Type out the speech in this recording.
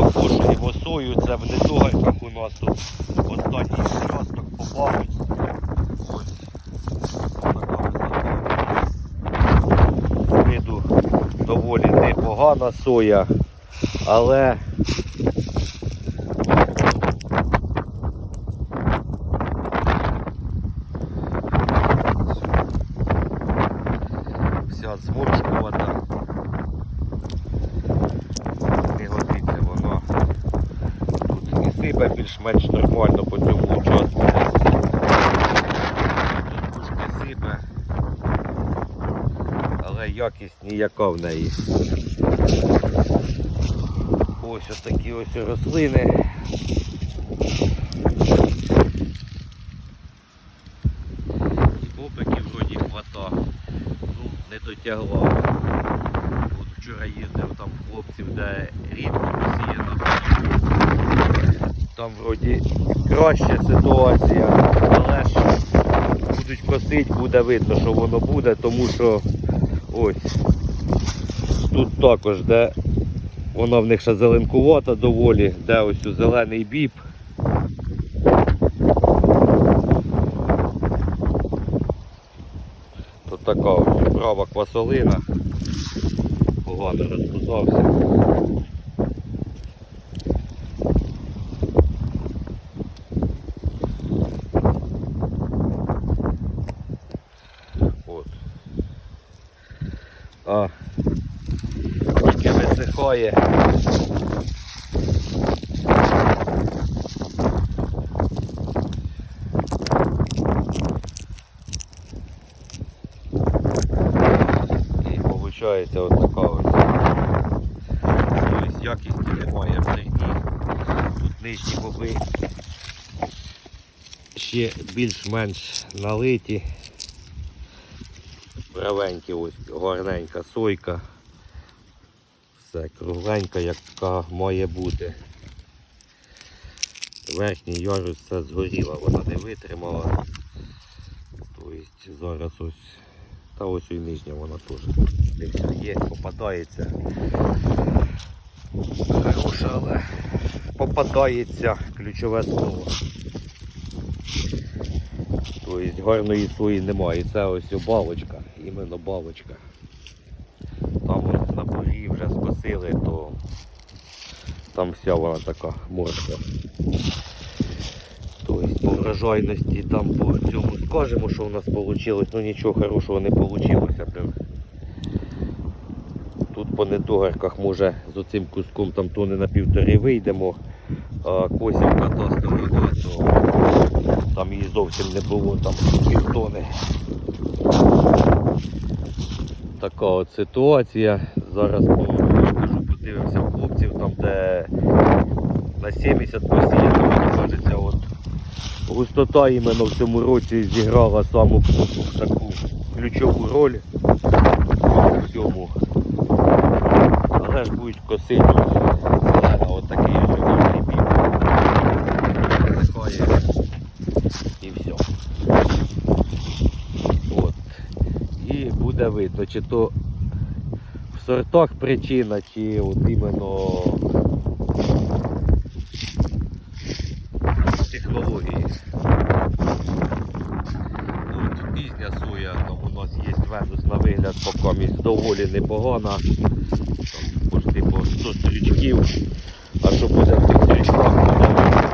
докушуємо сою, це в недогарках у нас тут останній участок попався. Ось. Виду доволі непогана соя, але вся зморшкувата. Не годиться воно. Тут більш-менш нормально по цьому участку. Тут сипе, але якість ніяка в неї. Ось такі ось рослини. Бобиків вроді хвата. Ну, не дотягла. От вчора їздив там хлопців, де рідко посіяно. Там вроді краща ситуація, але ж будуть косити, буде видно, що воно буде, тому що ось тут також, де вона в них ще зеленкувата доволі, де ось у зелений біб. Тут така ось права квасолина. Погано розпузався. От. А тільки висихає. І виходить от така ось. Тобто якісті немає в зерні. Тут нижні боби ще більш-менш налиті. Правенькі ось гарненька сойка. Все кругленька, яка має бути. Верхній ярус все згоріла, вона не витримала. Тобто зараз ось, та ось і нижня вона теж є, попадається. Хороша, але попадається ключове слово. Тобто гарної свої немає. І це ось балочка, іменно балочка. Там на борі вже скосили, то там вся вона така морська. Тобто по врожайності там по цьому скажемо, що у нас вийшло, ну нічого хорошого не вийшло. Тут по недогарках може з оцим куском там тони на півтори вийдемо, а косівка та там її зовсім не було, там півтони. Така от ситуація. Зараз по-моєму, кажу, подивимося хлопців, там де на 70 посіяно, кажеться, от густота іменно в цьому році зіграла саму таку ключову роль в цьому. Але ж будуть косити ось такий гарний бік. Висихає і все. От. І буде видно, чи то в сортах причина, чи от іменно технології. От пізня соя, там у нас є ведус на вигляд поки доволі непогана. Там почти по 100 стрічків. А що буде в